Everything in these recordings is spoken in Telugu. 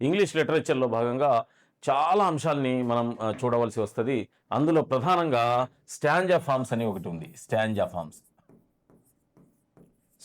ఇంగ్లీష్ లిటరేచర్లో భాగంగా చాలా అంశాలని మనం చూడవలసి వస్తుంది. అందులో ప్రధానంగా స్టాంజా ఫార్మ్స్ అని ఒకటి ఉంది. Stanza forms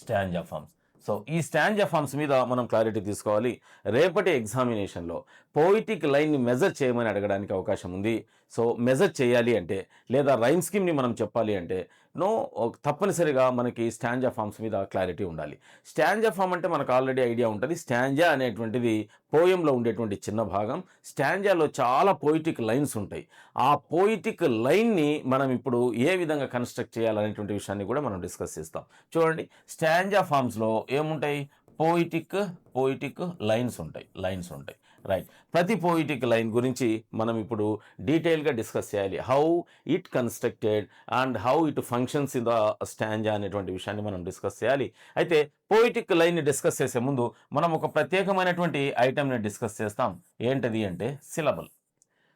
stanza forms so ఈ స్టాంజా ఫార్మ్స్ మీద మనం క్లారిటీ తీసుకోవాలి. రేపటి ఎగ్జామినేషన్లో పోయిటిక్ లైన్ని మెజర్ చేయమని అడగడానికి అవకాశం ఉంది. సో మెజర్ చేయాలి అంటే లేదా రైమ్ స్కీమ్ని మనం చెప్పాలి అంటే నో తప్పనిసరిగా మనకి స్టాంజా ఫార్మ్స్ మీద క్లారిటీ ఉండాలి. స్టాంజా ఫార్మ్ అంటే మనకు ఆల్రెడీ ఐడియా ఉంటుంది. స్టాంజా అనేటువంటిది పోయంలో ఉండేటువంటి చిన్న భాగం. స్టాంజాలో చాలా పోయిటిక్ లైన్స్ ఉంటాయి. ఆ పోయిటిక్ లైన్ని మనం ఇప్పుడు ఏ విధంగా కన్స్ట్రక్ట్ చేయాలనేటువంటి విషయాన్ని కూడా మనం డిస్కస్ చేస్తాం. చూడండి స్టాంజా ఫార్మ్స్లో ఏముంటాయి? పోయిటిక్ పోయిటిక్ లైన్స్ ఉంటాయి. లైన్స్ ఉంటాయి. రైట్ ప్రతి పోయిటిక్ లైన్ గురించి మనం ఇప్పుడు డీటెయిల్గా డిస్కస్ చేయాలి. How it constructed and how it functions in the stanza అనేటువంటి విషయాన్ని మనం డిస్కస్ చేయాలి. అయితే పోయిటిక్ లైన్ని డిస్కస్ చేసే ముందు మనం ఒక ప్రత్యేకమైనటువంటి ఐటెంని డిస్కస్ చేస్తాం. ఏంటది అంటే సిలబల్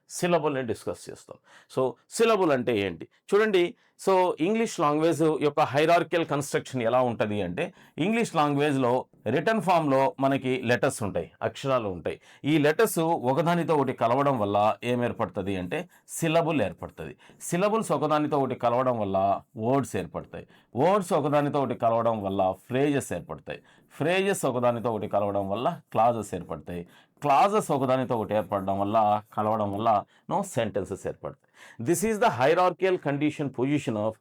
సిలబుల్ని డిస్కస్ చేస్తాం. సో సిలబుల్ అంటే ఏంటి? చూడండి సో ఇంగ్లీష్ లాంగ్వేజ్ యొక్క హైరార్కియల్ కన్స్ట్రక్షన్ ఎలా ఉంటుంది అంటే ఇంగ్లీష్ లాంగ్వేజ్లో రిటర్న్ ఫామ్లో మనకి లెటర్స్ ఉంటాయి అక్షరాలు ఉంటాయి. ఈ లెటర్స్ ఒకదానితో ఒకటి కలవడం వల్ల ఏం ఏర్పడుతుంది అంటే సిలబుల్ ఏర్పడుతుంది. సిలబుల్స్ ఒకదానితో ఒకటి కలవడం వల్ల వర్డ్స్ ఏర్పడతాయి. వర్డ్స్ ఒకదానితో ఒకటి కలవడం వల్ల ఫ్రేజెస్ ఏర్పడతాయి. ఫ్రేజెస్ ఒకదానితో ఒకటి కలవడం వల్ల క్లాజెస్ ఏర్పడతాయి. క్లాజెస్ ఒకదానితో ఒకటి ఏర్పడడం వల్ల కలవడం వల్ల నో సెంటెన్సెస్ ఏర్పడతాయి. This is the hierarchical condition position of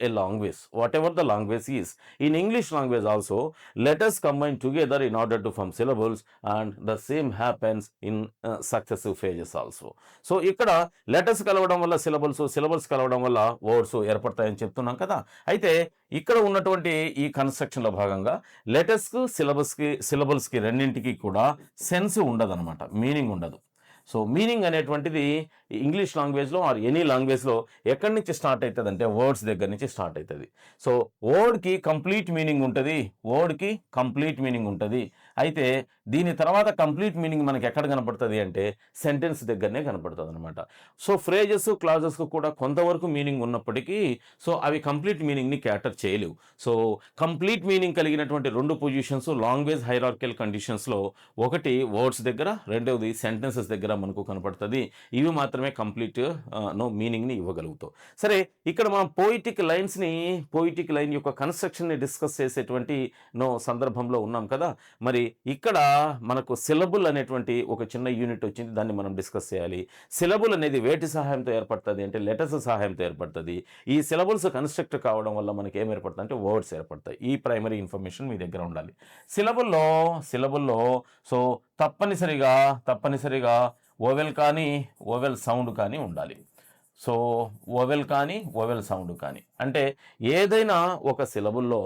a language whatever the language is in english language also letters combine together in order to form syllables and the same happens in uh, successive phases also so ఇక్కడ లెటర్స్ కలవడం వల్ల సిలబల్స్ సిలబల్స్ కలవడం వల్ల వర్డ్స్ ఏర్పడతాయని చెప్తున్నాం కదా అయితే ఇక్కడ ఉన్నటువంటి ఈ కన్స్ట్రక్షన్లో భాగంగా లెటర్స్కి సిలబస్కి సిలబల్స్కి రెండింటికి కూడా సెన్స్ ఉండదన్నమాట మీనింగ్ ఉండదు సో మీనింగ్ అనేటువంటిది ఇంగ్లీష్ లాంగ్వేజ్లో ఆర్ ఎనీ లాంగ్వేజ్లో ఎక్కడి నుంచి స్టార్ట్ అవుతుంది అంటే వర్డ్స్ దగ్గర నుంచి స్టార్ట్ అవుతుంది. సో వర్డ్కి కంప్లీట్ మీనింగ్ ఉంటుంది. వర్డ్కి కంప్లీట్ మీనింగ్ ఉంటుంది. అయితే దీని తర్వాత కంప్లీట్ మీనింగ్ మనకి ఎక్కడ కనపడుతుంది అంటే సెంటెన్స్ దగ్గరనే కనపడుతుంది అనమాట సో ఫ్రేజెస్ క్లాజెస్ కూడా కొంతవరకు మీనింగ్ ఉన్నప్పటికీ సో అవి కంప్లీట్ మీనింగ్ని క్యాటర్ చేయలేవు. సో కంప్లీట్ మీనింగ్ కలిగినటువంటి రెండు పొజిషన్స్ లాంగ్వేజ్ హైరార్కియల్ కండిషన్స్లో ఒకటి వర్డ్స్ దగ్గర రెండవది సెంటెన్సెస్ దగ్గర మనకు కనపడుతుంది. ఇవి మాత్రమే కంప్లీట్ నో మీనింగ్ని ఇవ్వగలుగుతావు. సరే ఇక్కడ మనం పోయిటిక్ లైన్స్ని పోయిటిక్ లైన్ యొక్క కన్స్ట్రక్షన్ని డిస్కస్ చేసేటువంటి నో సందర్భంలో ఉన్నాం కదా. మరి ఇక్కడ మనకు సిలబుల్ అనేటువంటి ఒక చిన్న యూనిట్ వచ్చింది దాన్ని మనం డిస్కస్ చేయాలి. సిలబుల్ అనేది వేటి సహాయంతో ఏర్పడుతుంది అంటే లెటర్స్ సహాయంతో ఏర్పడుతుంది. ఈ సిలబుల్స్ కన్స్ట్రక్ట్ కావడం వల్ల మనకి ఏం ఏర్పడుతుంది అంటే వర్డ్స్ ఏర్పడతాయి. ఈ ప్రైమరీ ఇన్ఫర్మేషన్ మీ దగ్గర ఉండాలి. సిలబుల్లో సిలబుల్లో సో తప్పనిసరిగా తప్పనిసరిగా ఓవెల్ కానీ ఓవెల్ సౌండ్ కానీ ఉండాలి. సో ఓవెల్ కానీ ఓవెల్ సౌండ్ కానీ. అంటే ఏదైనా ఒక సిలబుల్లో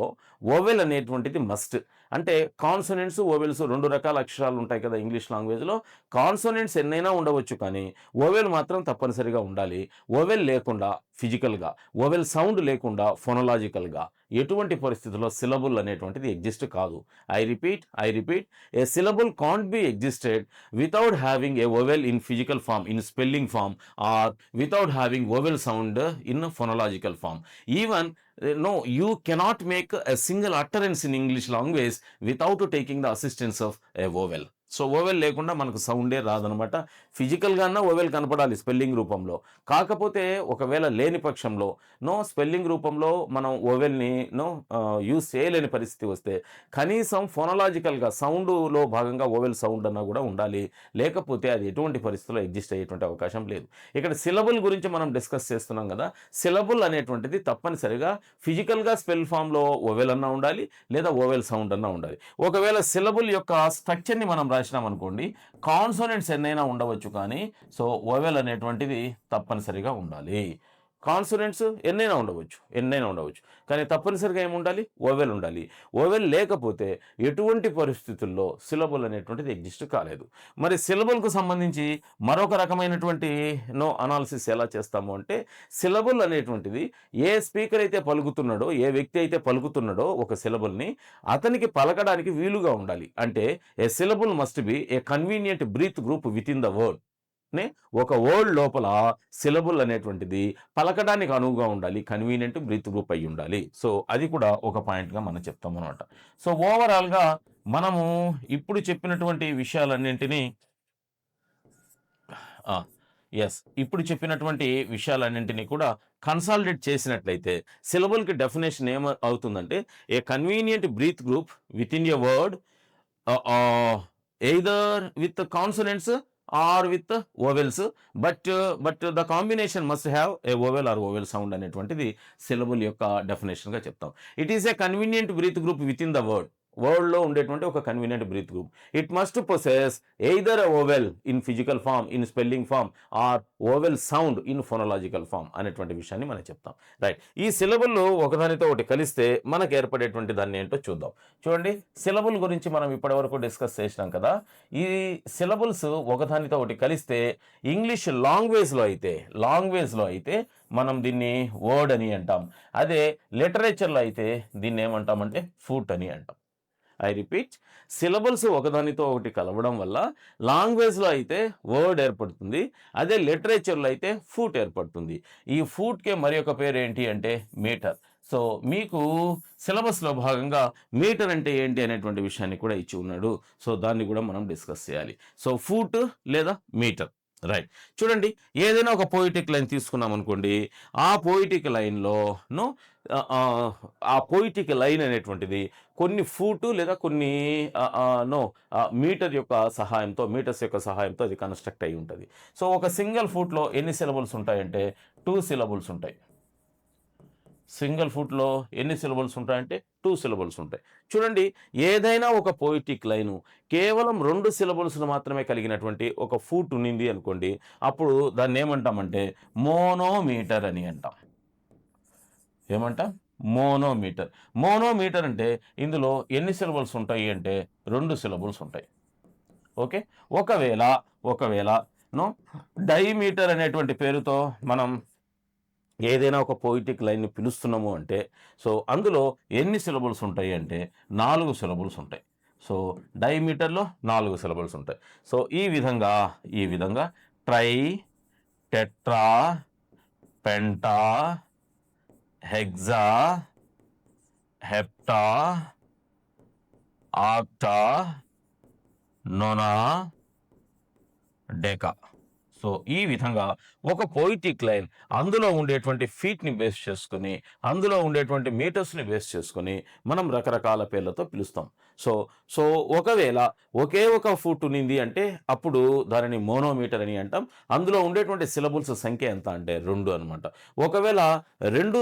ఓవెల్ అనేటువంటిది మస్ట్ అంటే కాన్సనెంట్స్ ఓవెల్స్ రెండు రకాల అక్షరాలు ఉంటాయి కదా ఇంగ్లీష్ లాంగ్వేజ్లో కాన్సనెంట్స్ ఎన్నైనా ఉండవచ్చు కానీ ఓవెల్ మాత్రం తప్పనిసరిగా ఉండాలి. ఓవెల్ లేకుండా ఫిజికల్గా ఓవెల్ సౌండ్ లేకుండా ఫొనలాజికల్గా ఎటువంటి పరిస్థితుల్లో సిలబుల్ అనేటువంటిది ఎగ్జిస్ట్ కాదు. I repeat I repeat a syllable can't be existed without having a vowel in physical form in spelling form or without having vowel sound in phonological form even no you cannot make a single utterance in english language without taking the assistance of a vowel so vowel లేకుండా మనకు సౌండే రాదనమాట ఫిజికల్గానే ఓవెల్ కనపడాలి స్పెల్లింగ్ రూపంలో. కాకపోతే ఒకవేళ లేని పక్షంలో నో స్పెల్లింగ్ రూపంలో మనం ఓవెల్ని నో యూస్ చేయలేని పరిస్థితి వస్తే కనీసం ఫోనలాజికల్గా సౌండ్లో భాగంగా ఓవెల్ సౌండ్ అన్నా కూడా ఉండాలి. లేకపోతే అది ఎటువంటి పరిస్థితుల్లో ఎగ్జిస్ట్ అయ్యేటువంటి అవకాశం లేదు. ఇక్కడ సిలబుల్ గురించి మనం డిస్కస్ చేస్తున్నాం కదా సిలబుల్ అనేటువంటిది తప్పనిసరిగా ఫిజికల్గా స్పెల్ ఫామ్లో ఓవెల్ అన్నా ఉండాలి లేదా ఓవెల్ సౌండ్ అన్నా ఉండాలి. ఒకవేళ సిలబుల్ యొక్క స్ట్రక్చర్ని మనం రాసినాం అనుకోండి కాన్సోనెంట్స్ ఎన్నైనా ఉండవచ్చు. కానీ సో ఓవెల్ అనేటువంటిది తప్పనిసరిగా ఉండాలి. కాన్సోనెంట్స్ ఎన్నైనా ఉండవచ్చు ఎన్నైనా ఉండవచ్చు. కానీ తప్పనిసరిగా ఏముండాలి ఓవెల్ ఉండాలి. ఓవెల్ లేకపోతే ఎటువంటి పరిస్థితుల్లో సిలబుల్ అనేటువంటిది ఎగ్జిస్ట్ కాలేదు. మరి సిలబుల్కు సంబంధించి మరొక రకమైనటువంటి నో అనాలిసిస్ ఎలా చేస్తాము అంటే సిలబుల్ అనేటువంటిది ఏ స్పీకర్ అయితే పలుకుతున్నాడో ఏ వ్యక్తి అయితే పలుకుతున్నాడో ఒక సిలబుల్ని అతనికి పలకడానికి వీలుగా ఉండాలి. అంటే a syllable must be a convenient breath group within the word. నే ఒక వర్డ్ లోపల సిలబుల్ అనేటువంటిది పలకడానికి అనువుగా ఉండాలి కన్వీనియంట్ బ్రీత్ గ్రూప్ అయి ఉండాలి. సో అది కూడా ఒక పాయింట్గా మనం చెప్తాం అనమాట సో ఓవరాల్గా మనము ఇప్పుడు చెప్పినటువంటి విషయాలన్నింటినీ ఎస్ ఇప్పుడు చెప్పినటువంటి విషయాలన్నింటినీ కూడా కన్సాలిడేట్ చేసినట్లయితే సిలబుల్కి డెఫినేషన్ ఏమ అవుతుందంటే a convenient breath group within a word either with consonants or with vowels. But but the combination must have a vowel or vowel sound అనేటువంటిది సిలబుల్ యొక్క డెఫినేషన్గా చెప్తాం. It is a convenient breath group within the word. వరల్డ్లో ఉండేటువంటి ఒక convenient breath group it must possess either vowel in physical form in spelling form or vowel sound in phonological form అనేటువంటి విషయాన్ని మనం చెప్తాం. రైట్ ఈ సిలబుల్ ఒకదానితో ఒకటి కలిస్తే మనకు ఏర్పడేటువంటి దాన్ని ఏంటో చూద్దాం. చూడండి సిలబుల్ గురించి మనం ఇప్పటివరకు డిస్కస్ చేసినాం కదా. ఈ సిలబుల్స్ ఒకదానితో ఒకటి కలిస్తే ఇంగ్లీష్ లాంగ్వేజ్లో అయితే లాంగ్వేజ్లో అయితే మనం దీన్ని వర్డ్ అని అంటాం. అదే లిటరేచర్లో అయితే దీన్ని ఏమంటామంటే ఫుట్ అని అంటాం. ఐ రిపీట్ సిలబల్స్ ఒకదానితో ఒకటి కలవడం వల్ల లాంగ్వేజ్లో అయితే వర్డ్ ఏర్పడుతుంది అదే లిటరేచర్లో అయితే ఫూట్ ఏర్పడుతుంది. ఈ ఫూట్కే మరి ఒక పేరు ఏంటి అంటే మీటర్ సో మీకు సిలబస్లో భాగంగా మీటర్ అంటే ఏంటి అనేటువంటి విషయాన్ని కూడా ఇచ్చి ఉన్నాడు. సో దాన్ని కూడా మనం డిస్కస్ చేయాలి. సో ఫూట్ లేదా మీటర్ రైట్ చూడండి ఏదైనా ఒక పోయిటిక్ లైన్ తీసుకున్నాం అనుకోండి ఆ పోయిటిక్ లైన్లోనో ఆ పోయిటిక్ లైన్ అనేటువంటిది కొన్ని ఫూటు లేదా కొన్ని నో మీటర్ యొక్క సహాయంతో మీటర్స్ యొక్క సహాయంతో అది కన్స్ట్రక్ట్ అయి ఉంటుంది. సో ఒక సింగిల్ ఫూట్లో ఎన్ని సిలబుల్స్ ఉంటాయంటే టూ సిలబుల్స్ ఉంటాయి. సింగిల్ ఫుట్లో ఎన్ని సిలబుల్స్ ఉంటాయంటే టూ సిలబుల్స్ ఉంటాయి. చూడండి ఏదైనా ఒక పోయిటిక్ లైను కేవలం రెండు సిలబుల్స్ను మాత్రమే కలిగినటువంటి ఒక ఫూట్ ఉన్నింది అనుకోండి అప్పుడు దాన్ని ఏమంటామంటే మోనోమీటర్ అని అంటాం. ఏమంట? మోనోమీటర్. మోనోమీటర్ అంటే ఇందులో ఎన్ని సిలబుల్స్ ఉంటాయి అంటే రెండు సిలబుల్స్ ఉంటాయి. ఓకే? ఒకవేళ ఒకవేళ నో? డైమీటర్ అనేటువంటి పేరుతో మనం ఏదైనా ఒక పోయిటిక్ లైన్ని పిలుస్తున్నాము అంటే సో అందులో ఎన్ని సిలబుల్స్ ఉంటాయి అంటే నాలుగు సిలబుల్స్ ఉంటాయి. సో డైమీటర్లో నాలుగు సిలబుల్స్ ఉంటాయి. సో ఈ విధంగా ఈ విధంగా tri tetra penta hexa hepta octa nona deca. So ఈ విధంగా ఒక పోయిటిక్ లైన్ అందులో ఉండేటువంటి ఫీట్ని బేస్ చేసుకుని అందులో ఉండేటువంటి మీటర్స్ని బేస్ చేసుకుని మనం రకరకాల పేర్లతో పిలుస్తాం. సో సో ఒకవేళ ఒకే ఒక ఫుట్ ఉన్నింది అంటే అప్పుడు దానిని మోనోమీటర్ అని అంటాం. అందులో ఉండేటువంటి సిలబుల్స్ సంఖ్య ఎంత అంటే రెండు అనమాట ఒకవేళ రెండు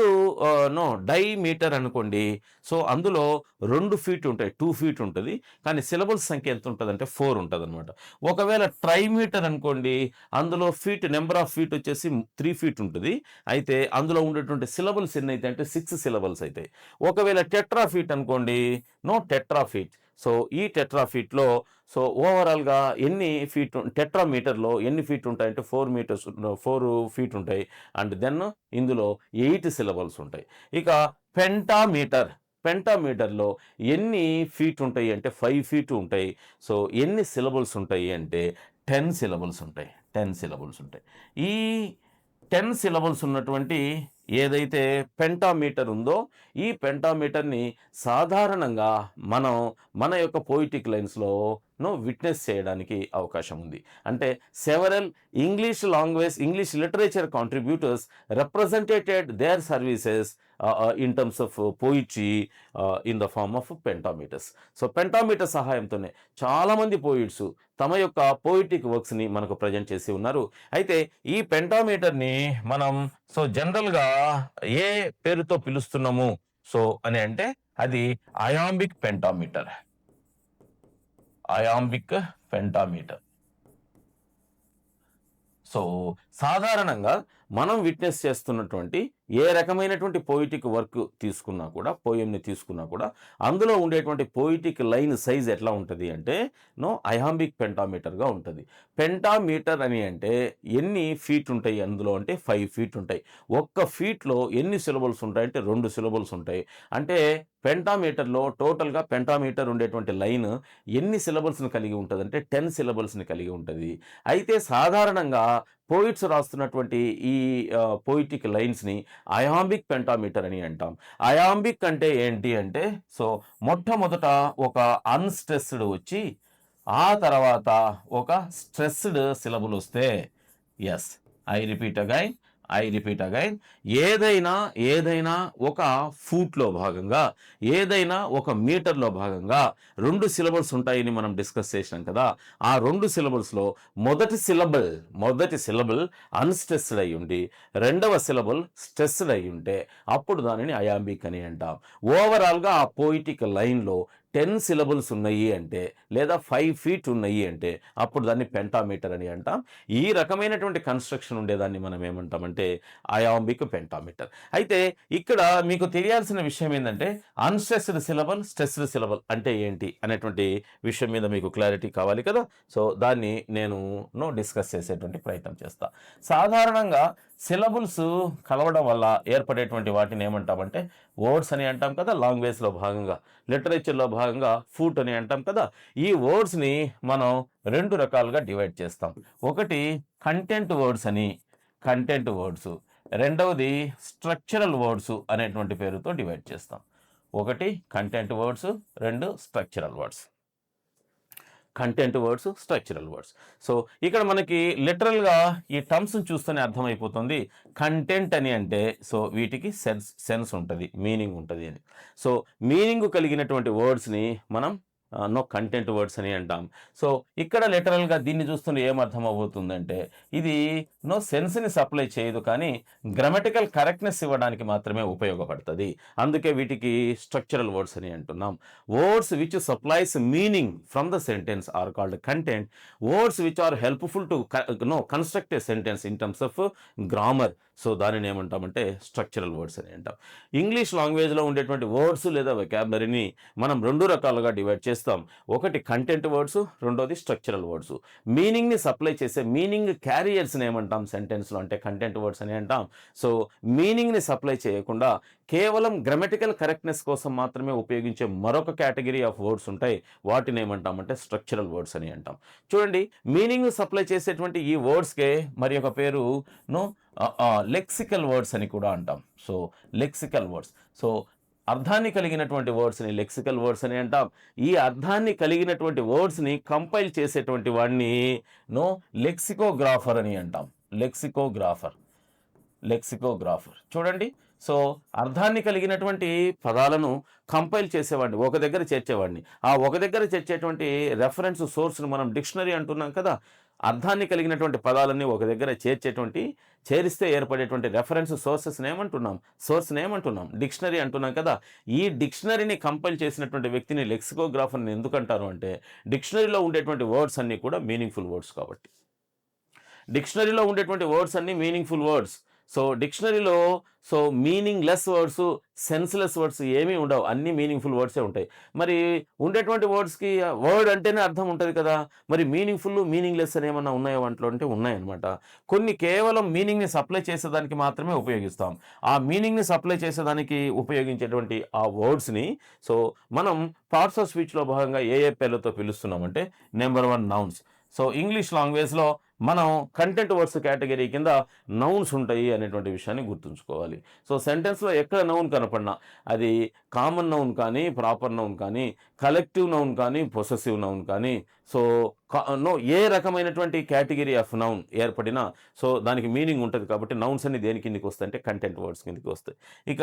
నో డై మీటర్ అనుకోండి సో అందులో రెండు ఫీట్ ఉంటాయి టూ ఫీట్ ఉంటుంది. కానీ సిలబుల్స్ సంఖ్య ఎంత ఉంటుంది అంటే ఫోర్ ఉంటుంది అనమాట ఒకవేళ ట్రైమీటర్ అనుకోండి అందులో ఫీట్ నెంబర్ ఆఫ్ ఫీట్ వచ్చేసి త్రీ ఫీట్ ఉంటుంది. అయితే అందులో ఉండేటువంటి సిలబుల్స్ ఎన్ని అయితే అంటే సిక్స్ సిలబుల్స్ అవుతాయి ఒకవేళ టెట్రా ఫీట్ అనుకోండి నో టెట్రా ఫీట్ సో ఈ టెట్రా ఫీట్లో సో ఓవరాల్గా ఎన్ని ఫీట్ టెట్రా మీటర్లో ఎన్ని ఫీట్ ఉంటాయంటే ఫోర్ మీటర్స్ ఫోర్ ఫీట్ ఉంటాయి. అండ్ దెన్ ఇందులో ఎయిట్ సిలబల్స్ ఉంటాయి. ఇక పెంటామీటర్ పెంటామీటర్లో ఎన్ని ఫీట్ ఉంటాయి అంటే ఫైవ్ ఫీట్ ఉంటాయి. సో ఎన్ని సిలబుల్స్ ఉంటాయి అంటే టెన్ సిలబుల్స్ ఉంటాయి. టెన్ సిలబుల్స్ ఉంటాయి. ఈ టెన్ సిలబుల్స్ ఉన్నటువంటి ఏదైతే పెంటామీటర్ ఉందో ఈ పెంటామీటర్ని సాధారణంగా మనం మన యొక్క పోయిటిక్ లైన్స్లో ను విట్నెస్ చేయడానికి అవకాశం ఉంది. అంటే several English language English literature contributors represented their services in terms of poetry in the form of pentameters so pentameter సహాయంతోనే చాలామంది పోయిట్స్ తమ యొక్క పోయిటిక్ వర్క్స్ని మనకు ప్రజెంట్ చేసి ఉన్నారు. అయితే ఈ పెంటామీటర్ని మనం సో జనరల్గా ఏ పేరుతో పిలుస్తున్నాము? సో అని అంటే అది iambic pentameter iambic pentameter so సాధారణంగా మనం విట్నెస్ చేస్తున్నటువంటి ఏ రకమైనటువంటి పోయిటిక్ వర్క్ తీసుకున్నా కూడా పోయంని తీసుకున్నా కూడా అందులో ఉండేటువంటి పోయిటిక్ లైన్ సైజ్ ఎట్లా ఉంటుంది అంటే నో అయాంబిక్ పెంటామీటర్గా ఉంటుంది. పెంటామీటర్ అని అంటే ఎన్ని ఫీట్ ఉంటాయి అందులో అంటే ఫైవ్ ఫీట్ ఉంటాయి. ఒక్క ఫీట్లో ఎన్ని సిలబుల్స్ ఉంటాయి అంటే రెండు సిలబుల్స్ ఉంటాయి. అంటే పెంటామీటర్లో టోటల్గా పెంటామీటర్ ఉండేటువంటి లైన్ ఎన్ని సిలబుల్స్ని కలిగి ఉంటుంది అంటే టెన్ సిలబుల్స్ని కలిగి ఉంటుంది. అయితే సాధారణంగా పోయిట్స్ రాస్తున్నటువంటి ఈ పోయిటిక్ లైన్స్ని అయాంబిక్ పెంటామీటర్ అని అంటాం. అయాంబిక్ అంటే ఏంటి అంటే సో మొట్టమొదట ఒక అన్స్ట్రెస్డ్ వచ్చి ఆ తర్వాత ఒక స్ట్రెస్డ్ సిలబుల్ వస్తే yes I repeat again I repeat again ఏదైనా ఏదైనా ఒక ఫూట్లో భాగంగా ఏదైనా ఒక మీటర్లో భాగంగా రెండు సిలబల్స్ ఉంటాయని మనం డిస్కస్ చేసినాం కదా. ఆ రెండు సిలబల్స్లో మొదటి సిలబల్ మొదటి సిలబల్ అన్స్ట్రెస్డ్ అయి ఉండి రెండవ సిలబల్ స్ట్రెస్డ్ అయి ఉంటే అప్పుడు దానిని అయాంబిక్ అని అంటాం. ఓవరాల్గా ఆ పోయిటిక్ లైన్లో టెన్ సిలబుల్స్ ఉన్నాయి అంటే లేదా ఫైవ్ ఫీట్ ఉన్నాయి అంటే అప్పుడు దాన్ని పెంటామీటర్ అని అంటాం. ఈ రకమైనటువంటి కన్స్ట్రక్షన్ ఉండేదాన్ని మనం ఏమంటామంటే అయాంబిక్ పెంటామీటర్. అయితే ఇక్కడ మీకు తెలియాల్సిన విషయం ఏంటంటే అన్స్ట్రెస్డ్ సిలబల్ స్ట్రెస్డ్ సిలబల్ అంటే ఏంటి అనేటువంటి విషయం మీద మీకు క్లారిటీ కావాలి కదా? సో దాన్ని నేను నో డిస్కస్ చేసేటువంటి ప్రయత్నం చేస్తా. సాధారణంగా సిలబుల్స్ కలవడం వల్ల ఏర్పడేటువంటి వాటిని ఏమంటామంటే వర్డ్స్ అని అంటాం కదా లాంగ్వేజ్లో భాగంగా లిటరేచర్లో భాగంగా ఫుడ్ అని అంటాం కదా ఈ వర్డ్స్ని మనం రెండు రకాలుగా డివైడ్ చేస్తాం. ఒకటి కంటెంట్ వర్డ్స్ అని కంటెంట్ వర్డ్స్. రెండవది స్ట్రక్చరల్ వర్డ్స్ అనేటువంటి పేరుతో డివైడ్ చేస్తాం. ఒకటి కంటెంట్ వర్డ్స్ రెండు structural words. Content words structural words so ఇక్కడ మనకి లిటరల్గా ఈ టర్మ్స్ని చూస్తేనే అర్థమైపోతుంది. కంటెంట్ అని అంటే సో వీటికి సెన్స్ సెన్స్ ఉంటుంది మీనింగ్ ఉంటుంది అని. సో మీనింగ్ కలిగినటువంటి వర్డ్స్ని మనం నో కంటెంట్ వర్డ్స్ అని అంటాం. సో ఇక్కడ లిటరల్గా దీన్ని చూస్తున్న ఏమర్థమవుతుందంటే అవుతుందంటే ఇది నో సెన్స్ని సప్లై చేయదు కానీ గ్రామటికల్ కరెక్ట్నెస్ ఇవ్వడానికి మాత్రమే ఉపయోగపడుతుంది. అందుకే వీటికి స్ట్రక్చరల్ వర్డ్స్ అని అంటున్నాం. Words which supplies meaning from the sentence are called content. Words which are helpful to no construct a sentence in terms of grammar. So దానిని ఏమంటామంటే స్ట్రక్చరల్ వర్డ్స్ అని అంటాం. ఇంగ్లీష్ లాంగ్వేజ్లో ఉండేటువంటి వర్డ్స్ లేదా వెకాబులరీని మనం రెండు రకాలుగా డివైడ్ చేస్తాం. ఒకటి కంటెంట్ వర్డ్స్ రెండోది స్ట్రక్చరల్ వర్డ్స్ మీనింగ్ని సప్లై చేసే మీనింగ్ క్యారియర్స్ని ఏమంటాం? సెంటెన్స్లో అంటే కంటెంట్ వర్డ్స్ అని అంటాం. సో మీనింగ్ని సప్లై చేయకుండా కేవలం గ్రామటికల్ కరెక్ట్నెస్ కోసం మాత్రమే ఉపయోగించే మరొక కేటగిరీ ఆఫ్ వర్డ్స్ ఉంటాయి. వాటిని ఏమంటామంటే స్ట్రక్చరల్ వర్డ్స్ అని అంటాం. చూడండి మీనింగ్ సప్లై చేసేటువంటి ఈ వర్డ్స్కే మరి ఒక పేరు నో లెక్సికల్ వర్డ్స్ అని కూడా అంటాం. సో లెక్సికల్ వర్డ్స్ సో అర్థాన్ని కలిగినటువంటి వర్డ్స్ని లెక్సికల్ వర్డ్స్ అని అంటాం. ఈ అర్థాన్ని కలిగినటువంటి వర్డ్స్ని కంపైల్ చేసేటువంటి వాడిని నో లెక్సికోగ్రాఫర్ అని అంటాం. లెక్సికోగ్రాఫర్. లెక్సికోగ్రాఫర్. చూడండి. సో అర్థాన్ని కలిగినటువంటి పదాలను కంపైల్ చేసేవాడిని ఒక దగ్గర చేర్చేవాడిని. ఆ ఒక దగ్గర చేర్చేటువంటి రెఫరెన్స్ సోర్స్ను మనం డిక్షనరీ అంటున్నాం కదా అర్థాన్ని కలిగినటువంటి పదాలన్నీ ఒక దగ్గర చేర్చేటువంటి చేరిస్తే ఏర్పడేటువంటి రెఫరెన్స్ సోర్సెస్ని ఏమంటున్నాం? సోర్స్ని ఏమంటున్నాం? డిక్షనరీ అంటున్నాం కదా. ఈ డిక్షనరీని కంపైల్ చేసినటువంటి వ్యక్తిని లెక్సికోగ్రాఫర్ని ఎందుకు అంటారు అంటే డిక్షనరీలో ఉండేటువంటి వర్డ్స్ అన్నీ కూడా మీనింగ్ఫుల్ వర్డ్స్ కాబట్టి. డిక్షనరీలో ఉండేటువంటి వర్డ్స్ అన్నీ meaningful words so డిక్షనరీలో so meaningless words senseless words ఏమీ ఉండవు. అన్ని మీనింగ్ఫుల్ వర్డ్సే ఉంటాయి. మరి ఉండేటువంటి వర్డ్స్కి వర్డ్ అంటేనే అర్థం ఉంటుంది కదా! మరి మీనింగ్ఫుల్ మీనింగ్లెస్ అని ఏమన్నా ఉన్నాయో వాటిలో? అంటే ఉన్నాయన్నమాట. కొన్ని కేవలం మీనింగ్ని సప్లై చేసేదానికి మాత్రమే ఉపయోగిస్తాం. ఆ మీనింగ్ని సప్లై చేసేదానికి ఉపయోగించేటువంటి ఆ వర్డ్స్ని సో మనం పార్ట్స్ ఆఫ్ స్పీచ్లో భాగంగా ఏ ఏ పేర్లతో పిలుస్తున్నామంటే number one nouns. So English లాంగ్వేజ్లో మనం కంటెంట్ వర్డ్స్ కేటగిరీ కింద నౌన్స్ ఉంటాయి అనేటువంటి విషయాన్ని గుర్తుంచుకోవాలి. సో సెంటెన్స్లో ఎక్కడ నౌన్ కనపడినా అది కామన్ నౌన్ కానీ ప్రాపర్ నౌన్ కానీ కలెక్టివ్ నౌన్ కానీ పొసెసివ్ నౌన్ కానీ సో నో ఏ రకమైనటువంటి కేటగిరీ ఆఫ్ నౌన్ ఏర్పడినా సో దానికి మీనింగ్ ఉంటుంది కాబట్టి నౌన్స్ అన్ని దేని కిందకి వస్తాయి అంటే కంటెంట్ వర్డ్స్ కిందకి వస్తాయి. ఇక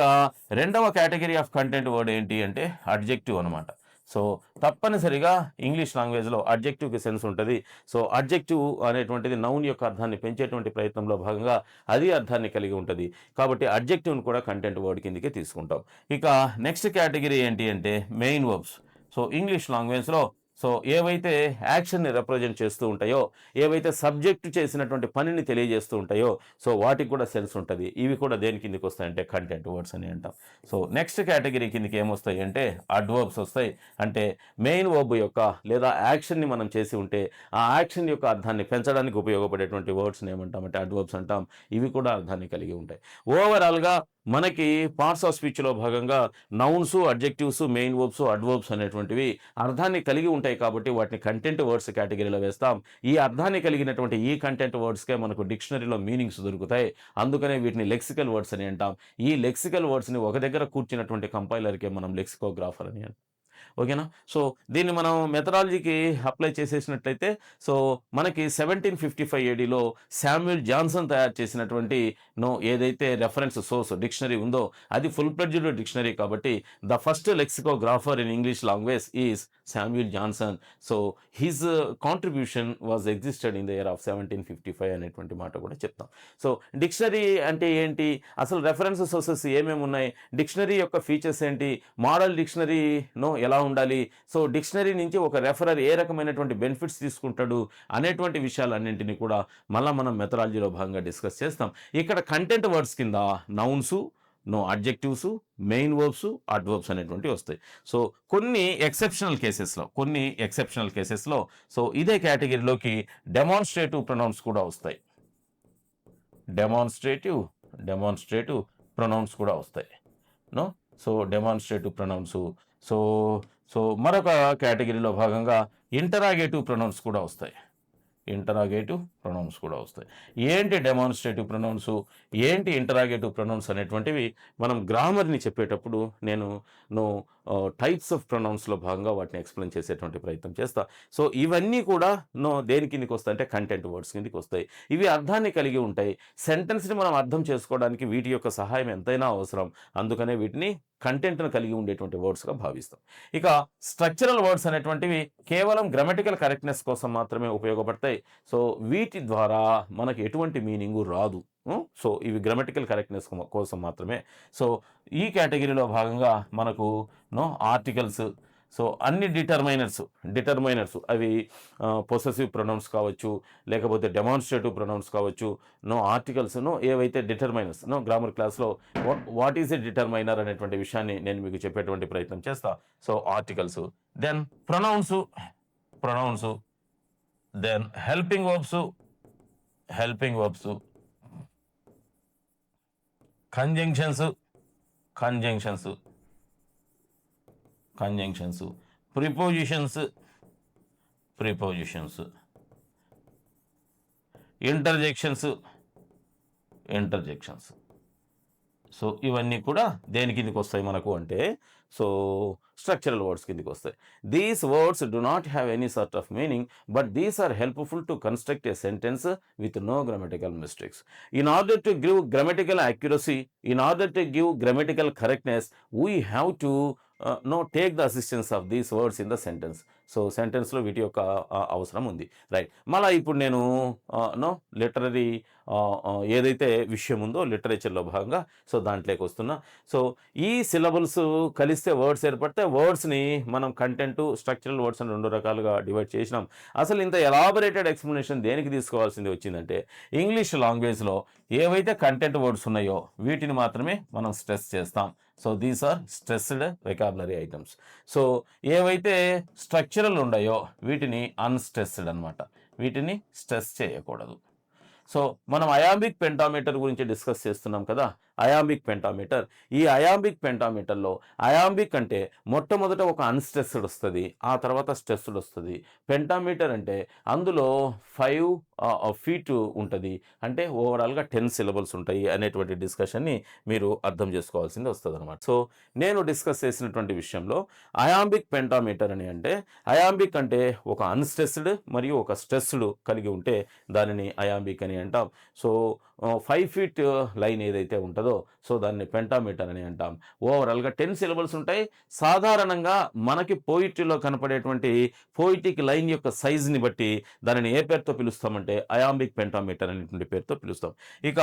రెండవ కేటగిరీ ఆఫ్ కంటెంట్ వర్డ్ ఏంటి అంటే అడ్జెక్టివ్ అనమాట సో తప్పనిసరిగా ఇంగ్లీష్ లాంగ్వేజ్లో అడ్జెక్టివ్కి సెన్స్ ఉంటుంది. సో అడ్జెక్టివ్ అనేటువంటిది నౌన్ యొక్క అర్థాన్ని పెంచేటువంటి ప్రయత్నంలో భాగంగా అది అర్థాన్ని కలిగి ఉంటుంది. కాబట్టి అడ్జెక్టివ్ను కూడా కంటెంట్ వర్డ్ కిందకే తీసుకుంటాం. ఇక నెక్స్ట్ కేటగిరీ ఏంటి అంటే మెయిన్ వర్బ్స్. సో ఇంగ్లీష్ లాంగ్వేజ్లో సో ఏవైతే యాక్షన్ని రిప్రజెంట్ చేస్తూ ఉంటాయో ఏవైతే సబ్జెక్టు చేసినటువంటి పనిని తెలియజేస్తూ ఉంటాయో సో వాటికి కూడా సెన్స్ ఉంటుంది. ఇవి కూడా దేని కిందకి వస్తాయంటే కంటెంట్ వర్డ్స్ అని అంటాం. సో నెక్స్ట్ కేటగిరీ కిందకి ఏమొస్తాయి అంటే అడ్వర్బ్స్ వస్తాయి. అంటే మెయిన్ వర్బ్ యొక్క లేదా యాక్షన్ని మనం చేసి ఉంటే ఆ యాక్షన్ యొక్క అర్థాన్ని పెంచడానికి ఉపయోగపడేటువంటి వర్డ్స్ని ఏమంటామంటే అడ్వర్బ్స్ అంటాం ఇవి కూడా అర్థాన్ని కలిగి ఉంటాయి. ఓవరాల్గా మనకి పార్ట్స్ ఆఫ్ స్పీచ్లో భాగంగా nouns adjectives main verbs adverbs అనేటువంటివి అర్థాన్ని కలిగి ఉంటాయి కాబట్టి వాటిని కంటెంట్ వర్డ్స్ కేటగిరీలో వేస్తాం. ఈ అర్థాన్ని కలిగినటువంటి ఈ కంటెంట్ వర్డ్స్కే మనకు డిక్షనరీలో మీనింగ్స్ దొరుకుతాయి. అందుకనే వీటిని లెక్సికల్ వర్డ్స్ అని అంటాం. ఈ లెక్సికల్ వర్డ్స్ని ఒక దగ్గర కూర్చున్నటువంటి కంపైలర్కే మనం లెక్సికోగ్రాఫర్ అని అంటాం. ఓకేనా? సో దీన్ని మనం మెథడాలజీకి అప్లై చేసేసినట్లయితే సో మనకి సెవెంటీన్ ఫిఫ్టీ ఫైవ్ ఏడీలో శామ్యుల్ జాన్సన్ తయారు చేసినటువంటి నో ఏదైతే రెఫరెన్స్ సోర్స్ డిక్షనరీ ఉందో అది ఫుల్ ప్లెడ్జ్డ్ డిక్షనరీ కాబట్టి the first lexicographer in English language is Samuel Johnson. So his contribution was existed in the year of seventeen fifty five అనేటువంటి మాట కూడా చెప్తాం. సో డిక్షనరీ అంటే ఏంటి? అసలు రెఫరెన్స్ సోర్సెస్ ఏమేమి ఉన్నాయి? డిక్షనరీ యొక్క ఫీచర్స్ ఏంటి? మోడల్ డిక్షనరీను ఎలా ఉండాలి. సో డిక్షనరీ నుంచి ఒక రెఫరర్ ఏ రకమైనటువంటి బెనిఫిట్స్ తీసుకుంటాడు అనేటువంటి విషయాలన్నింటినీ కూడా మళ్ళీ మనం మెథడాలజీలో భాగంగా డిస్కస్ చేస్తాం. ఇక్కడ కంటెంట్ వర్డ్స్ కింద nouns no adjectives main verbs adverbs అనేటువంటివి వస్తాయి. సో కొన్ని ఎక్సెప్షనల్ కేసెస్లో కొన్ని ఎక్సెప్షనల్ కేసెస్లో సో ఇదే కేటగిరీలోకి డెమాన్స్ట్రేటివ్ ప్రొనౌన్స్ కూడా వస్తాయి. డెమాన్స్ట్రేటివ్ డెమాన్స్ట్రేటివ్ ప్రొనౌన్స్ కూడా వస్తాయి. No so demonstrative pronouns so so మరొక కేటగిరీలో భాగంగా ఇంటరాగేటివ్ ప్రొనౌన్స్ కూడా వస్తాయి. ఇంటరాగేటివ్ ప్రొనౌన్స్ కూడా వస్తాయి. ఏంటి డెమాన్స్ట్రేటివ్ ప్రొనౌన్స్? ఏంటి ఇంటరాగేటివ్ ప్రొనౌన్స్ అనేటువంటివి? మనం గ్రామర్ని చెప్పేటప్పుడు నేను నువ్వు టైప్స్ ఆఫ్ ప్రొనౌన్స్లో భాగంగా వాటిని ఎక్స్ప్లెయిన్ చేసేటువంటి ప్రయత్నం చేస్తా. సో ఇవన్నీ కూడా నో దేని కిందకి వస్తాయి అంటే కంటెంట్ వర్డ్స్ కిందకి వస్తాయి. ఇవి అర్థాన్ని కలిగి ఉంటాయి. సెంటెన్స్ని మనం అర్థం చేసుకోవడానికి వీటి యొక్క సహాయం ఎంతైనా అవసరం. అందుకనే వీటిని కంటెంట్ను కలిగి ఉండేటువంటి వర్డ్స్గా భావిస్తాం. ఇక స్ట్రక్చరల్ వర్డ్స్ అనేటువంటివి కేవలం గ్రామటికల్ కరెక్ట్నెస్ కోసం మాత్రమే ఉపయోగపడతాయి. సో వీటి ద్వారా మనకు ఎటువంటి మీనింగు రాదు. సో ఇవి గ్రామటికల్ కరెక్ట్నెస్ కోసం మాత్రమే. సో ఈ కేటగిరీలో భాగంగా మనకు నో ఆర్టికల్స్ సో అన్ని డిటర్మైనర్స్ డిటర్మైనర్స్ అవి పొసెసివ్ ప్రొనౌన్స్ కావచ్చు లేకపోతే డెమాన్స్ట్రేటివ్ ప్రొనౌన్స్ కావచ్చు నో ఆర్టికల్స్ నో ఏవైతే డిటర్మైనర్స్ నో గ్రామర్ క్లాస్లో వాట్ ఈజ్ ఎ డిటర్మైనర్ అనేటువంటి విషయాన్ని నేను మీకు చెప్పేటువంటి ప్రయత్నం చేస్తా. So articles then pronouns pronouns then helping verbs helping verbs. Conjunctions conjunctions conjunctions prepositions prepositions interjections interjections so ఇవన్నీ కూడా దేని కిందకి వస్తాయి మనకు అంటే సో స్ట్రక్చరల్ వర్డ్స్ కిందకి వస్తాయి. These words do not have any sort of meaning but these are helpful to construct a sentence with no grammatical mistakes in order to give grammatical accuracy in order to give grammatical correctness we have to no take the assistance of these words in the sentence so సెంటెన్స్లో వీటి యొక్క uh, అవసరం ఉంది. రైట్ మళ్ళీ ఇప్పుడు నేను uh, నో లిటరరీ uh, ఏదైతే విషయం ఉందో లిటరేచర్లో భాగంగా సో దాంట్లోకి వస్తున్నా. సో ఈ సిలబుల్స్ కలిస్తే వర్డ్స్ ఏర్పడితే వర్డ్స్ని మనం కంటెంట్ స్ట్రక్చరల్ వర్డ్స్ అని రెండు రకాలుగా డివైడ్ చేసినాం. అసలు ఇంత ఎలాబరేటెడ్ ఎక్స్ప్లెనేషన్ దేనికి తీసుకోవాల్సింది వచ్చిందంటే ఇంగ్లీష్ లాంగ్వేజ్లో ఏవైతే కంటెంట్ వర్డ్స్ ఉన్నాయో వీటిని మాత్రమే మనం స్ట్రెస్ చేస్తాం. So these are stressed vocabulary items so ఏవైతే స్ట్రక్చరల్ ఉన్నాయో వీటిని అన్స్ట్రెస్డ్ అనమాట వీటిని స్ట్రెస్ చేయకూడదు. సో మనం అయాంబిక్ పెంటామీటర్ గురించి డిస్కస్ చేస్తున్నాం కదా. Iambic pentameter. ఈ అయాంబిక్ పెంటామీటర్లో అయాంబిక్ అంటే మొట్టమొదట ఒక అన్స్ట్రెస్డ్ వస్తుంది ఆ తర్వాత స్ట్రెస్డ్ వస్తుంది. పెంటామీటర్ అంటే అందులో ఫైవ్ ఫీట్ ఉంటుంది. అంటే ఓవరాల్గా టెన్ సిలబల్స్ ఉంటాయి అనేటువంటి డిస్కషన్ని మీరు అర్థం చేసుకోవాల్సింది వస్తుంది అనమాట సో నేను డిస్కస్ చేసినటువంటి విషయంలో అయాంబిక్ పెంటామీటర్ అని అంటే అయాంబిక్ అంటే ఒక అన్స్ట్రెస్డ్ మరియు ఒక స్ట్రెస్డ్ కలిగి ఉంటే దానిని అయాంబిక్ అని అంటాం. సో ఫైవ్ ఫీట్ లైన్ ఏదైతే ఉంటుందో సో దాన్ని పెంటామీటర్ అని అంటాం. ఓవరాల్గా టెన్ సిలబల్స్ ఉంటాయి. సాధారణంగా మనకి పోయిట్రీలో కనపడేటువంటి పోయిటిక్ లైన్ యొక్క సైజ్ని బట్టి దానిని ఏ పేరుతో పిలుస్తామంటే అయాంబిక్ పెంటామీటర్ అనేటువంటి పేరుతో పిలుస్తాం. ఇక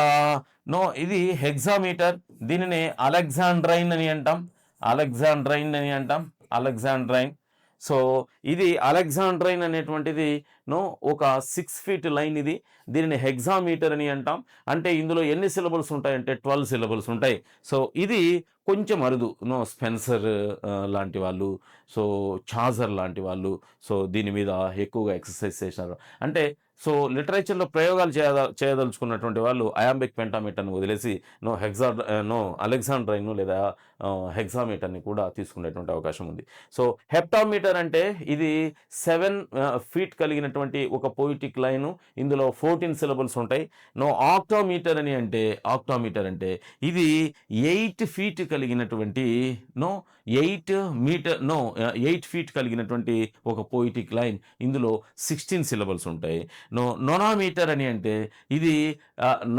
నో ఇది హెగ్జామీటర్ దీనిని అలెగ్జాండ్రైన్ అని అంటాం. అలెగ్జాండ్రైన్ అని అంటాం. అలెగ్జాండ్రైన్ సో ఇది అలెగ్జాండ్రైన్ అనేటువంటిది నో ఒక సిక్స్ ఫీట్ లైన్ ఇది. దీనిని హెగ్జామీటర్ అని అంటాం. అంటే ఇందులో ఎన్ని సిలబల్స్ ఉంటాయంటే ట్వెల్వ్ సిలబల్స్ ఉంటాయి. సో ఇది కొంచెం అరుదు. నో స్పెన్సర్ లాంటి వాళ్ళు సో చాజర్ లాంటి వాళ్ళు సో దీని మీద ఎక్కువగా ఎక్సర్సైజ్ చేసినారు. అంటే సో లిటరేచర్లో ప్రయోగాలు చేయ చేయదలుచుకున్నటువంటి వాళ్ళు అయాంబిక్ పెంటామీటర్ని వదిలేసి నో హెగ్జా నో అలెగ్జాండ్రైన్ లేదా హెగ్జామీటర్ని కూడా తీసుకునేటువంటి అవకాశం ఉంది. సో హెప్టామీటర్ అంటే ఇది సెవెన్ ఫీట్ కలిగినటువంటి ఒక పోయిటిక్ లైన్. ఇందులో ఫోర్టీన్ సిలబుల్స్ ఉంటాయి. నో ఆక్టోమీటర్ అని అంటే ఆక్టోమీటర్ అంటే ఇది ఎయిట్ ఫీట్ కలిగినటువంటి no eight meter no eight feet కలిగినటువంటి ఒక పోయిటిక్ లైన్. ఇందులో సిక్స్టీన్ సిలబల్స్ ఉంటాయి. నో నొనామీటర్ అని అంటే ఇది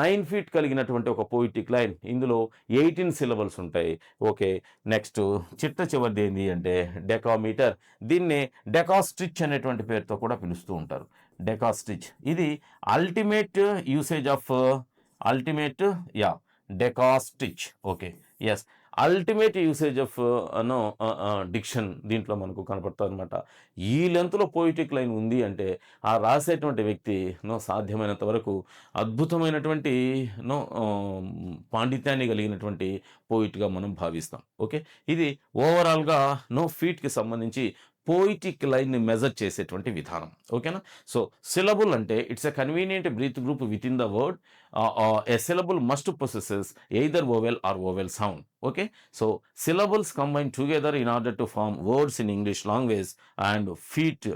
నైన్ ఫీట్ కలిగినటువంటి ఒక పోయిటిక్ లైన్. ఇందులో ఎయిటీన్ సిలబల్స్ ఉంటాయి. ఓకే నెక్స్ట్ చిట్ట చివరిది ఏంటి అంటే డెకామీటర్. దీన్ని డెకాస్ట్రిచ్ అనేటువంటి పేరుతో కూడా పిలుస్తూ ఉంటారు. డెకాస్ట్రిచ్ ఇది ultimate usage of ultimate yeah decastich. Okay yes ultimate usage of no diction దీంట్లో మనకు కనపడుతుంది అనమాట ఈ లెంత్లో పోయిటిక్ లైన్ ఉంది అంటే ఆ రాసేటువంటి వ్యక్తి నో సాధ్యమైనంత వరకు అద్భుతమైనటువంటి నో పాండిత్యాన్ని కలిగినటువంటి పోయిట్గా మనం భావిస్తాం. ఓకే? ఇది ఓవరాల్గా నో ఫీట్కి సంబంధించి పోయిటిక్ లైన్ని మెజర్ చేసేటువంటి విధానం. ఓకేనా సో సిలబుల్ అంటే it's a convenient breath group within the word a syllable must processes either vowel or vowel sound okay so syllables combine together in order to form words in English language and feet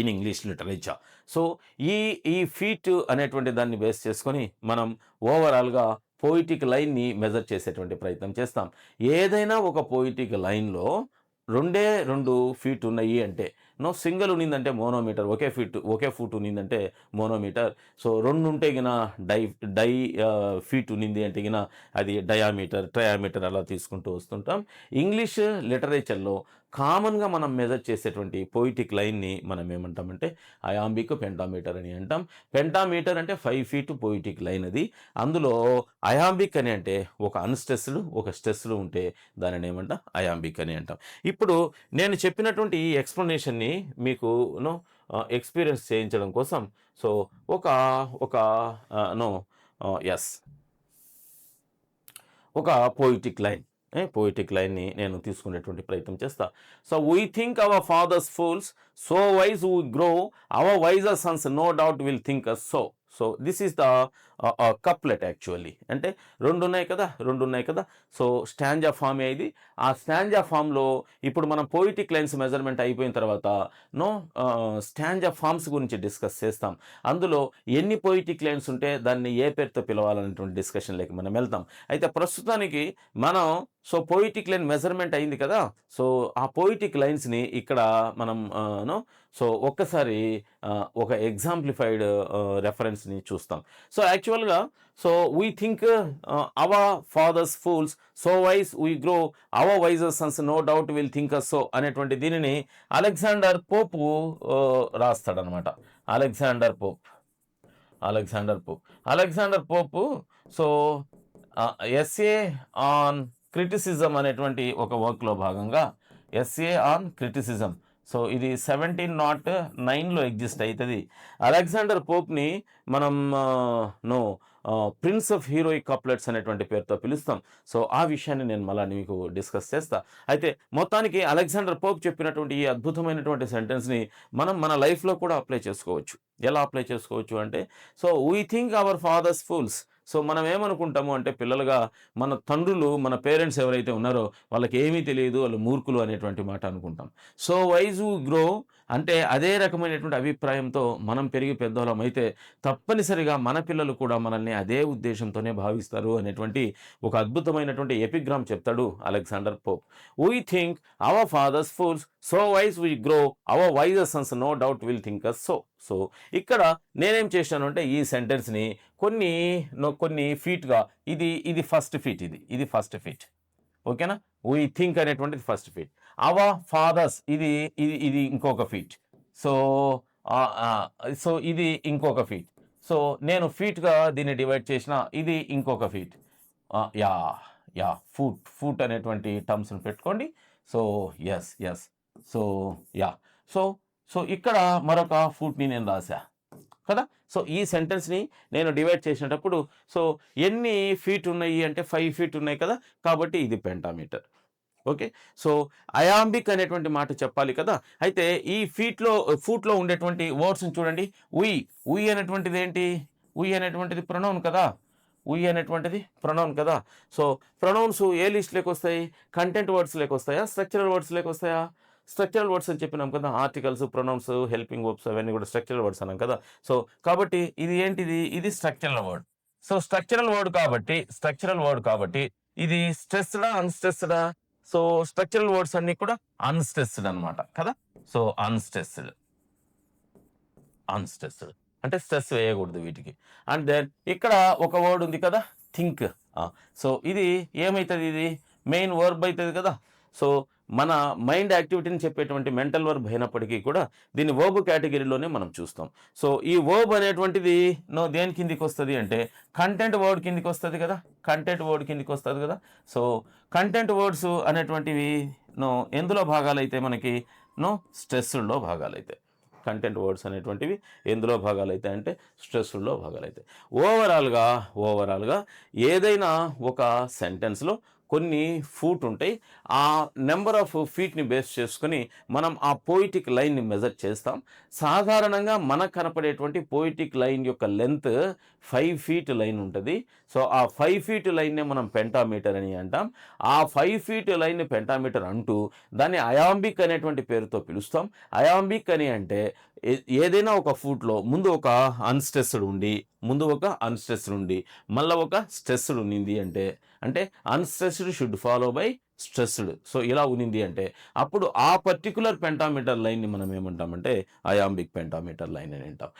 in English literature so ఈ ఈ ఫీట్ అనేటువంటి దాన్ని బేస్ చేసుకొని మనం ఓవరాల్గా పోయిటిక్ లైన్ని మెజర్ చేసేటువంటి ప్రయత్నం చేస్తాం. ఏదైనా ఒక పోయిటిక్ లైన్లో రెండే రెండు ఫీట్ ఉన్నాయి అంటే నో సింగిల్ ఉన్నిందంటే మోనోమీటర్ ఒకే ఫీట్ ఒకే ఫూట్ ఉన్నిందంటే మోనోమీటర్. సో రెండు ఉంటే గిన డై డై ఫీట్ ఉన్నింది అంటే గిన అది డయామీటర్ ట్రయామీటర్ అలా తీసుకుంటూ వస్తుంటాం. ఇంగ్లీష్ లిటరేచర్లో కామన్గా మనం మెజర్ చేసేటువంటి పోయిటిక్ లైన్ని మనం ఏమంటామంటే అయాంబిక్ పెంటామీటర్ అని అంటాం. పెంటామీటర్ అంటే ఫైవ్ ఫీట్ పోయిటిక్ లైన్ అది. అందులో అయాంబిక్ అని అంటే ఒక అన్స్ట్రెస్డ్ ఒక స్ట్రెస్డ్ ఉంటే దానిని ఏమంటాం? అయాంబిక్ అని అంటాం. ఇప్పుడు నేను చెప్పినటువంటి ఈ ఎక్స్ప్లెనేషన్ని మీకు నో ఎక్స్పీరియన్స్ చేయించడం కోసం. సో ఒక ఒక నో ఎస్ ఒక పోయిటిక్ లైన్ పోయిటిక్ లైన్ని నేను తీసుకునేటువంటి ప్రయత్నం చేస్తా. So we think our fathers fools so wise we grow our wiser sons no doubt will think us so so this is the couplet actually. అంటే రెండు ఉన్నాయి కదా రెండు ఉన్నాయి కదా. సో స్టాంజా ఫామ్ ఇది. ఆ స్టాంజా ఫామ్లో ఇప్పుడు మనం పోయిటిక్ లైన్స్ మెజర్మెంట్ అయిపోయిన తర్వాత నో స్టాంజా ఫామ్స్ గురించి డిస్కస్ చేస్తాం. అందులో ఎన్ని పోయిటిక్ లైన్స్ ఉంటే దాన్ని ఏ పేరుతో పిలవాలనేటువంటి డిస్కషన్లోకి మనం వెళ్తాం. అయితే ప్రస్తుతానికి మనం సో పోయిటిక్ లైన్ మెజర్మెంట్ అయింది కదా. సో ఆ పోయిటిక్ లైన్స్ని ఇక్కడ మనం సో ఒక్కసారి ఒక ఎగ్జాంప్లిఫైడ్ రెఫరెన్స్ని చూస్తాం. సో యాక్చువల్ యాక్చువల్గా so we think our fathers fools so wise we grow our wiser sons no doubt will think us so అనేటువంటి దీనిని Alexander Pope uh, రాస్తాడనమాట Alexander Pope Alexander Pope. Alexander Pope so essay on criticism అనేటువంటి ఒక వర్క్లో భాగంగా ఎస్ఏ ఆన్ క్రిటిసిజం సో ఇది సెవెంటీన్ నాట్ నైన్లో ఎగ్జిస్ట్ అవుతుంది. అలెగ్జాండర్ పోప్ని మనం no prince of heroic couplets అనేటువంటి పేరుతో పిలుస్తాం. సో ఆ విషయాన్ని నేను మళ్ళీ మీకు డిస్కస్ చేస్తా. అయితే మొత్తానికి అలెగ్జాండర్ పోప్ చెప్పినటువంటి ఈ అద్భుతమైనటువంటి సెంటెన్స్ని మనం మన లైఫ్లో కూడా అప్లై చేసుకోవచ్చు. ఎలా అప్లై చేసుకోవచ్చు అంటే so we think our fathers fools so మనం ఏమనుకుంటాము అంటే పిల్లలుగా మన తండ్రులు మన పేరెంట్స్ ఎవరైతే ఉన్నారో వాళ్ళకి ఏమీ తెలియదు వాళ్ళు మూర్ఖులు అనేటువంటి మాట అనుకుంటాం. సో వైజ్ గ్రో అంటే అదే రకమైనటువంటి అభిప్రాయంతో మనం పెరిగి పెద్దవాళ్ళం అయితే తప్పనిసరిగా మన పిల్లలు కూడా మనల్ని అదే ఉద్దేశంతోనే భావిస్తారు అనేటువంటి ఒక అద్భుతమైనటువంటి ఎపిగ్రామ్ చెప్తాడు Alexander Pope. We think our fathers fools so wise we grow our wiser sons no doubt will think us so so ఇక్కడ నేనేం చేశాను అంటే ఈ సెంటెన్స్ని కొన్ని నో- కొన్ని ఫీట్గా ఇది ఇది ఫస్ట్ ఫీట్ ఇది ఇది ఫస్ట్ ఫీట్ ఓకేనా వీ థింక్ అనేటువంటిది ఫస్ట్ ఫీట్ అవర్ ఫాదర్స్ ఇది ఇది ఇది ఇంకొక ఫీట్ సో సో ఇది ఇంకొక ఫీట్ సో నేను ఫీట్గా దీన్ని డివైడ్ చేసిన ఇది ఇంకొక feet yeah yeah foot foot అనేటువంటి టర్మ్స్ని పెట్టుకోండి. So yes yes so yeah. So so ఇక్కడ మరొక ఫూట్ని నేను రాశా కదా? సో ఈ సెంటెన్స్ని నేను డివైడ్ చేసినప్పుడు సో ఎన్ని ఫీట్ ఉన్నాయి అంటే ఫైవ్ ఫీట్ ఉన్నాయి కదా? కాబట్టి ఇది పెంటామీటర్ ఓకే? సో అయాంబిక్ అనేటువంటి మాట చెప్పాలి కదా? అయితే ఈ ఫీట్లో ఫూట్లో ఉండేటువంటి వర్డ్స్ని చూడండి. ఉయ్ ఉయ్ అనేటువంటిది ఏంటి? ఉయ్ అనేటువంటిది ప్రొనౌన్ కదా? ఉయ్ అనేటువంటిది ప్రొనౌన్ కదా? సో ప్రొనౌన్స్ ఏ లిస్ట్ వస్తాయి? కంటెంట్ వర్డ్స్ లేక వస్తాయా? స్ట్రక్చరల్ వర్డ్స్ లేక వస్తాయా? స్ట్రక్చరల్ వర్డ్స్ అని చెప్పినాం కదా? ఆర్టికల్స్ ప్రొనౌన్స్ హెల్పింగ్ వర్బ్స్ అవన్నీ కూడా స్ట్రక్చరల్ వర్డ్స్ అన్నాం కదా? సో కాబట్టి ఇది ఏంటిది? ఇది structural word. So structural word కాబట్టి స్ట్రక్చరల్ వర్డ్ కాబట్టి ఇది స్ట్రెస్డా అన్స్ట్రెస్డా? సో స్ట్రక్చరల్ వర్డ్స్ అన్ని కూడా అన్స్ట్రెస్డ్ అనమాట కదా? So unstressed. అన్స్ట్రెస్డ్. అంటే స్ట్రెస్ వేయకూడదు వీటికి. అండ్ దెన్ ఇక్కడ ఒక వర్డ్ ఉంది కదా థింక్. సో ఇది ఏమవుతుంది ఇది? మెయిన్ వర్బ్ అవుతుంది కదా. సో మన మైండ్ యాక్టివిటీని చెప్పేటువంటి మెంటల్ వర్బ్ అయినప్పటికీ కూడా దీన్ని వర్బ్ కేటగిరీలోనే మనం చూస్తాం. సో ఈ వర్బ్ అనేటువంటిది నో దేని కిందికి వస్తుంది అంటే కంటెంట్ వర్డ్ కిందికి వస్తుంది కదా? కంటెంట్ వర్డ్ కిందికి వస్తుంది కదా? సో కంటెంట్ వర్డ్స్ అనేటువంటివి నో ఎందులో భాగాలైతే మనకి నో స్ట్రెస్లో భాగాలైతే. కంటెంట్ వర్డ్స్ అనేటువంటివి ఎందులో భాగాలు అయితే అంటే స్ట్రెస్లో భాగాలు అయితే ఓవరాల్గా ఓవరాల్గా ఏదైనా ఒక సెంటెన్స్లో కొన్ని ఫూట్ ఉంటాయి. ఆ నెంబర్ ఆఫ్ ఫీట్ని బేస్ చేసుకొని మనం ఆ పోయిటిక్ లైన్ని మెజర్ చేస్తాం. సాధారణంగా మనకు కనపడేటువంటి పోయిటిక్ లైన్ యొక్క లెంత్ ఫైవ్ ఫీట్ లైన్ ఉంటుంది. సో ఆ ఫైవ్ ఫీట్ లైన్నే మనం పెంటామీటర్ అని అంటాం. ఆ ఫైవ్ ఫీట్ లైన్ పెంటామీటర్ అంటూ దాన్ని అయాంబిక్ అనేటువంటి పేరుతో పిలుస్తాం. అయాంబిక్ అని అంటే ఏదైనా ఒక ఫూట్లో ముందు ఒక అన్స్ట్రెస్డ్ ఉండి ముందు ఒక అన్స్ట్రెస్డ్ ఉండి మళ్ళీ ఒక స్ట్రెస్డ్ ఉన్నింది అంటే అంటే unstressed should follow by stressed. So ఇలా ఉన్నింది అంటే అప్పుడు ఆ పర్టికులర్ పెంటామీటర్ లైన్ని మనం ఏమంటామంటే అయాంబిక్ పెంటామీటర్ లైన్ అని అంటాం.